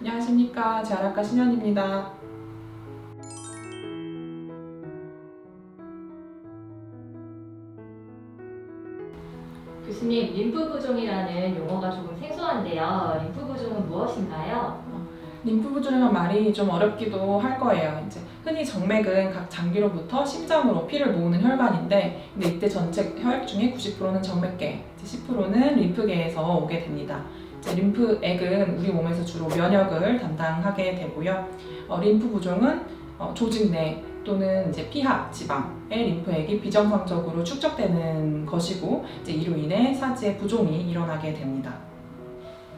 안녕하십니까. 재활학과 신현입니다. 교수님, 림프 부종이라는 용어가 조금 생소한데요. 림프 부종은 무엇인가요? 림프 부종이라는 말이 좀 어렵기도 할 거예요. 이제 흔히 정맥은 각 장기로부터 심장으로 피를 모으는 혈관인데, 근데 이때 전체 혈액 중에 90%는 정맥계, 이제 10%는 림프계에서 오게 됩니다. 림프액은 우리 몸에서 주로 면역을 담당하게 되고요. 어, 림프 부종은 어, 조직 내 또는 이제 피하 지방의 림프액이 비정상적으로 축적되는 것이고, 이제 이로 인해 사지의 부종이 일어나게 됩니다.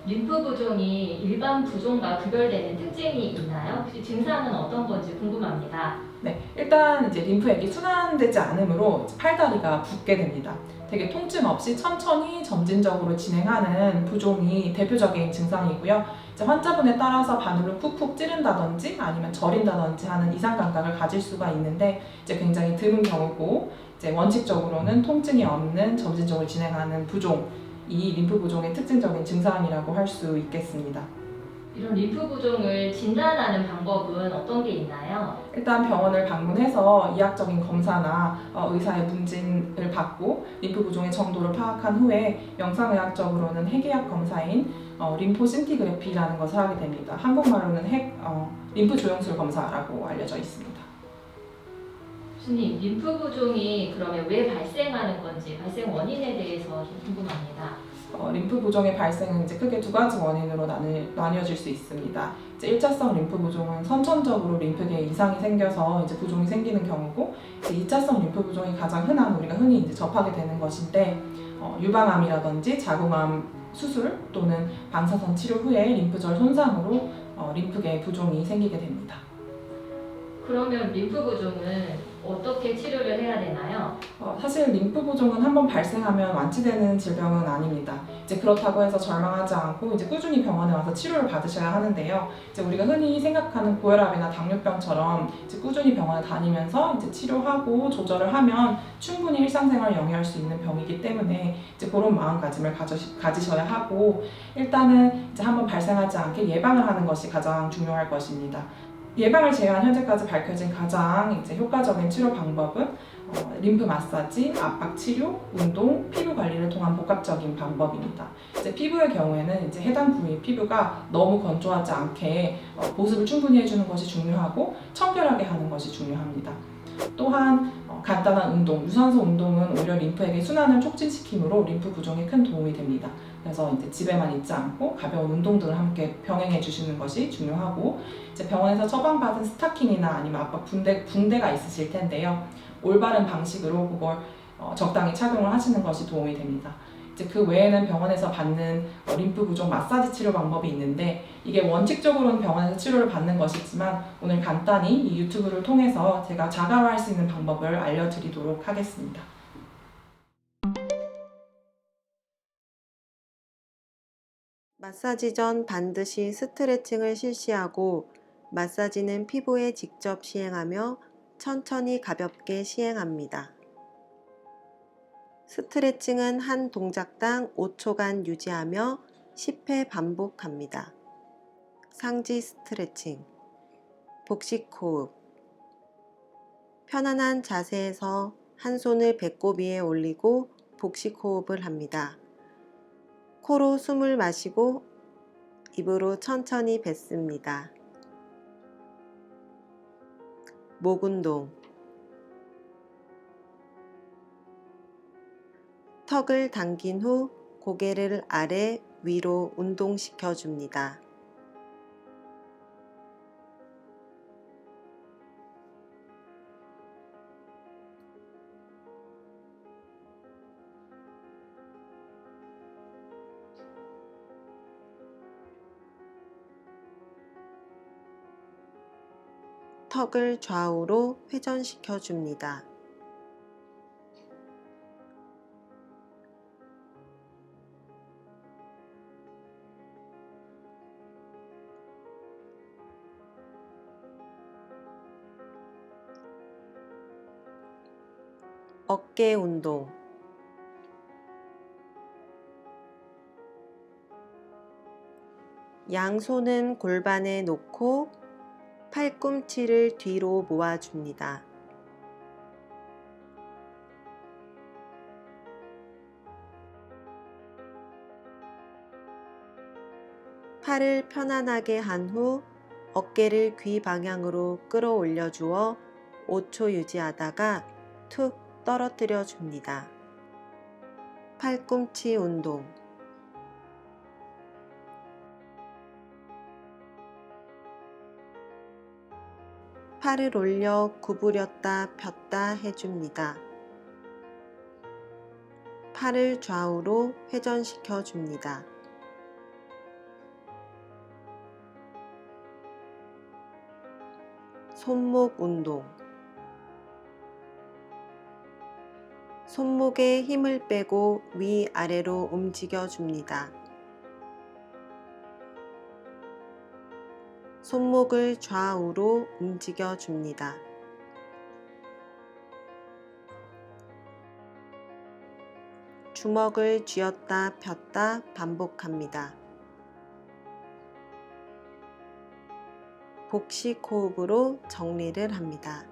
림프 부종이 일반 부종과 구별되는 특징이 있나요? 혹시 증상은 어떤 건지 궁금합니다. 네, 일단 이제 림프액이 순환되지 않으므로 팔다리가 붓게 됩니다. 되게 통증 없이 천천히 점진적으로 진행하는 부종이 대표적인 증상이고요. 이제 환자분에 따라서 바늘로 쿡쿡 찌른다든지 아니면 저린다든지 하는 이상 감각을 가질 수가 있는데 이제 굉장히 드문 경우고 이제 원칙적으로는 통증이 없는 점진적으로 진행하는 부종, 이 림프 부종의 특징적인 증상이라고 할 수 있겠습니다. 이런 림프 부종을 진단하는 방법은 어떤 게 있나요? 일단 병원을 방문해서 이학적인 검사나 어, 의사의 문진을 받고 림프 부종의 정도를 파악한 후에 영상의학적으로는 핵의학 검사인 어, 림포 신티그래피라는 것을 하게 됩니다. 한국말로는 핵 어, 림프 조영술 검사라고 알려져 있습니다. 교수님, 림프 부종이 그러면 왜 발생하는 건지 발생 원인에 대해서 좀 궁금합니다. 어, 림프 부종의 발생은 이제 크게 두 가지 원인으로 나뉘, 나뉘어질 수 있습니다. 이제 1차성 림프 부종은 선천적으로 림프계에 이상이 생겨서 이제 부종이 생기는 경우고, 이제 2차성 림프 부종이 가장 흔한 우리가 흔히 이제 접하게 되는 것인데, 어, 유방암이라든지 자궁암 수술 또는 방사선 치료 후에 림프절 손상으로 어, 림프계 부종이 생기게 됩니다. 그러면 림프 부종은 어떻게 치료를 해야 되나요? 어, 사실 림프 부종은 한번 발생하면 완치되는 질병은 아닙니다. 이제 그렇다고 해서 절망하지 않고 이제 꾸준히 병원에 와서 치료를 받으셔야 하는데요. 이제 우리가 흔히 생각하는 고혈압이나 당뇨병처럼 이제 꾸준히 병원에 다니면서 이제 치료하고 조절을 하면 충분히 일상생활을 영위할 수 있는 병이기 때문에 이제 그런 마음가짐을 가져, 가지셔야 하고 일단은 이제 한번 발생하지 않게 예방을 하는 것이 가장 중요할 것입니다. 예방을 제한 현재까지 밝혀진 가장 이제 효과적인 치료 방법은 어, 림프 마사지, 압박 치료, 운동, 피부 관리를 통한 복합적인 방법입니다. 이제 피부의 경우에는 이제 해당 부위 피부가 너무 건조하지 않게 어, 보습을 충분히 해주는 것이 중요하고 청결하게 하는 것이 중요합니다. 또한 어, 간단한 운동, 유산소 운동은 오히려 림프에게 순환을 촉진시키므로 림프 부종에 큰 도움이 됩니다. 그래서 이제 집에만 있지 않고 가벼운 운동들을 함께 병행해 주시는 것이 중요하고 이제 병원에서 처방받은 스타킹이나 아니면 압박 붕대, 붕대가 있으실 텐데요. 올바른 방식으로 그걸 어, 적당히 착용을 하시는 것이 도움이 됩니다. 이제 그 외에는 병원에서 받는 어, 림프 부종 마사지 치료 방법이 있는데 이게 원칙적으로는 병원에서 치료를 받는 것이지만 오늘 간단히 이 유튜브를 통해서 제가 자가화할 수 있는 방법을 알려드리도록 하겠습니다. 마사지 전 반드시 스트레칭을 실시하고 마사지는 피부에 직접 시행하며 천천히 가볍게 시행합니다. 스트레칭은 한 동작당 5초간 유지하며 10회 반복합니다. 상지 스트레칭 복식 호흡 편안한 자세에서 한 손을 배꼽 위에 올리고 복식 호흡을 합니다. 코로 숨을 마시고 입으로 천천히 뱉습니다. 목 운동 턱을 당긴 후 고개를 아래 위로 운동시켜 줍니다. 턱을 좌우로 회전시켜 줍니다. 어깨 운동 양손은 골반에 놓고 팔꿈치를 뒤로 모아줍니다. 팔을 편안하게 한 후 어깨를 귀 방향으로 끌어올려 주어 5초 유지하다가 툭 떨어뜨려 줍니다. 팔꿈치 운동 팔을 올려 구부렸다 폈다 해줍니다. 팔을 좌우로 회전시켜 줍니다. 손목 운동 손목에 힘을 빼고 위아래로 움직여 줍니다. 손목을 좌우로 움직여 줍니다. 주먹을 쥐었다 폈다 반복합니다. 복식 호흡으로 정리를 합니다.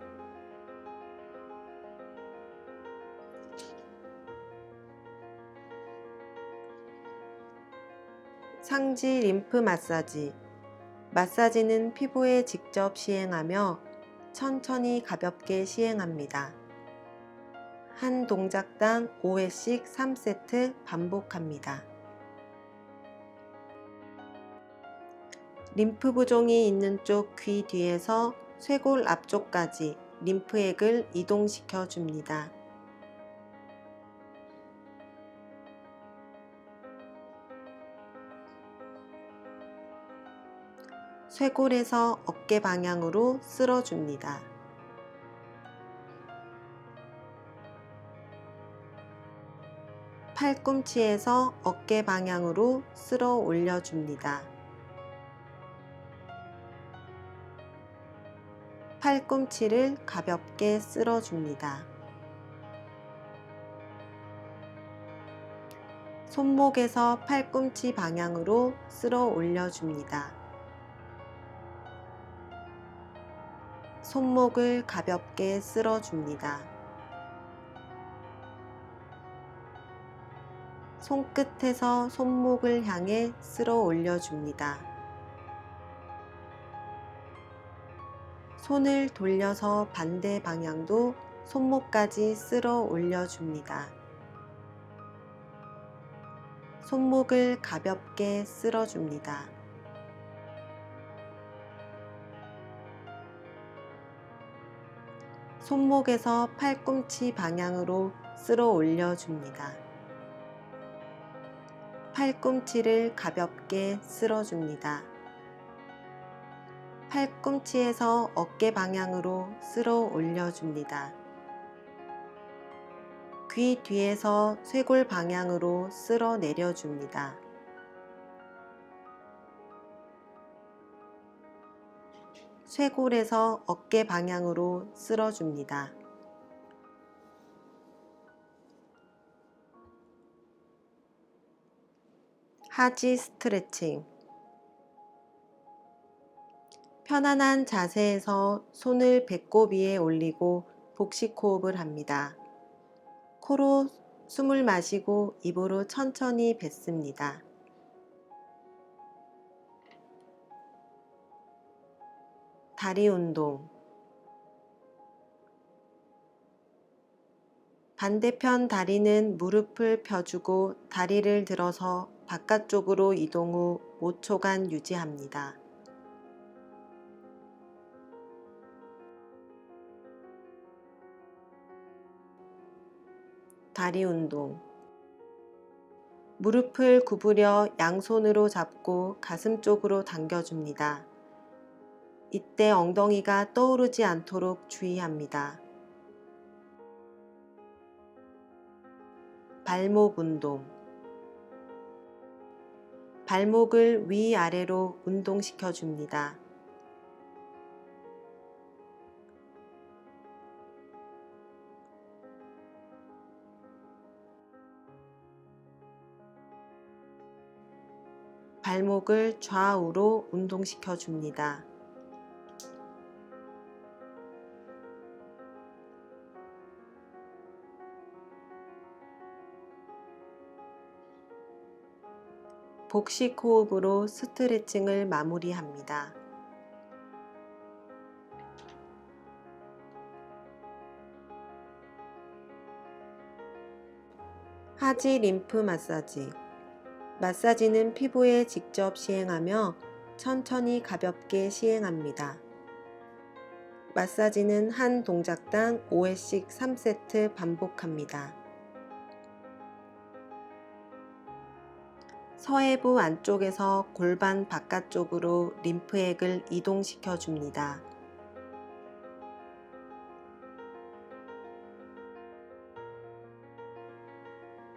상지 림프 마사지 마사지는 피부에 직접 시행하며 천천히 가볍게 시행합니다. 한 동작당 5회씩 3세트 반복합니다. 림프 부종이 있는 쪽 귀 뒤에서 쇄골 앞쪽까지 림프액을 이동시켜 줍니다. 쇄골에서 어깨 방향으로 쓸어줍니다. 팔꿈치에서 어깨 방향으로 쓸어 올려줍니다. 팔꿈치를 가볍게 쓸어줍니다. 손목에서 팔꿈치 방향으로 쓸어 올려줍니다. 손목을 가볍게 쓸어줍니다. 손끝에서 손목을 향해 쓸어 올려줍니다. 손을 돌려서 반대 방향도 손목까지 쓸어 올려줍니다. 손목을 가볍게 쓸어줍니다. 손목에서 팔꿈치 방향으로 쓸어 올려줍니다. 팔꿈치를 가볍게 쓸어줍니다. 팔꿈치에서 어깨 방향으로 쓸어 올려줍니다. 귀 뒤에서 쇄골 방향으로 쓸어 내려줍니다. 쇄골에서 어깨 방향으로 쓸어줍니다. 하지 스트레칭 편안한 자세에서 손을 배꼽 위에 올리고 복식 호흡을 합니다. 코로 숨을 마시고 입으로 천천히 뱉습니다. 다리 운동 반대편 다리는 무릎을 펴주고 다리를 들어서 바깥쪽으로 이동 후 5초간 유지합니다. 다리 운동 무릎을 구부려 양손으로 잡고 가슴 쪽으로 당겨줍니다. 이때 엉덩이가 떠오르지 않도록 주의합니다. 발목 운동 발목을 위아래로 운동시켜 줍니다. 발목을 좌우로 운동시켜 줍니다. 복식 호흡으로 스트레칭을 마무리합니다. 하지 림프 마사지. 마사지는 피부에 직접 시행하며 천천히 가볍게 시행합니다. 마사지는 한 동작당 5회씩 3세트 반복합니다. 서해부 안쪽에서 골반 바깥쪽으로 림프액을 이동시켜 줍니다.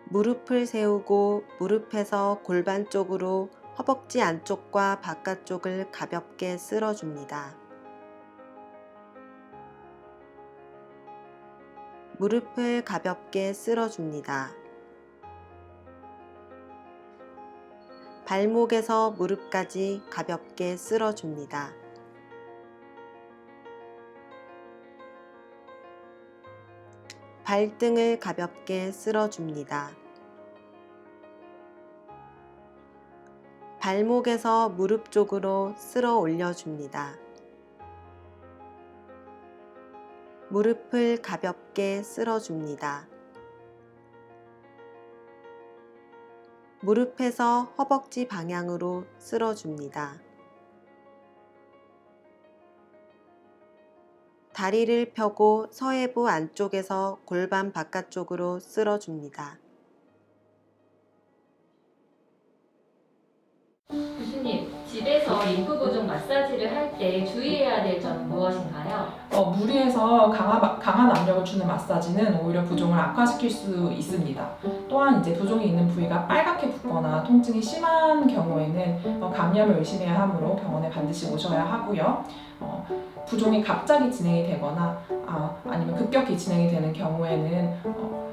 무릎을 세우고 무릎에서 골반 쪽으로 허벅지 안쪽과 바깥쪽을 가볍게 쓸어줍니다. 무릎을 가볍게 쓸어줍니다. 발목에서 무릎까지 가볍게 쓸어줍니다. 발등을 가볍게 쓸어줍니다. 발목에서 무릎 쪽으로 쓸어 올려줍니다. 무릎을 가볍게 쓸어줍니다. 무릎에서 허벅지 방향으로 쓸어줍니다. 다리를 펴고 서해부 안쪽에서 골반 바깥쪽으로 쓸어줍니다. 집에서 림프 보정 마사지를 할 때 주의해야 될 점은 무엇인가요? 어, 무리해서 강하, 강한 압력을 주는 마사지는 오히려 부종을 악화시킬 수 있습니다. 또한 이제 부종이 있는 부위가 빨갛게 붓거나 통증이 심한 경우에는 어, 감염을 의심해야 하므로 병원에 반드시 오셔야 하고요. 어, 부종이 갑자기 진행이 되거나 아, 아니면 급격히 진행이 되는 경우에는 어,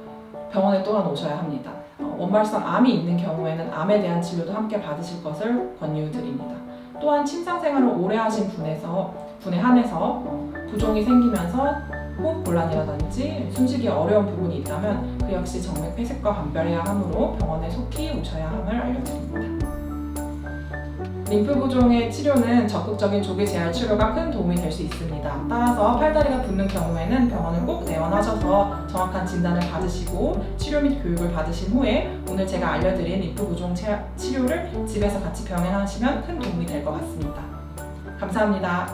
병원에 또한 오셔야 합니다. 어, 원발성 암이 있는 경우에는 암에 대한 치료도 함께 받으실 것을 권유드립니다. 또한 침상 생활을 오래 하신 분에서 분에 한해서 어, 부종이 생기면서 호흡 곤란이라든지 숨쉬기 어려운 부분이 있다면 그 역시 정맥 폐색과 감별해야 하므로 병원에 속히 오셔야 함을 알려드립니다. 림프 부종의 치료는 적극적인 조기 재활 치료가 큰 도움이 될 수 있습니다. 따라서 팔다리가 붓는 경우에는 병원을 꼭 내원하셔서 정확한 진단을 받으시고 치료 및 교육을 받으신 후에 오늘 제가 알려드린 림프 부종 치- 치료를 집에서 같이 병행하시면 큰 도움이 될 것 같습니다. 감사합니다.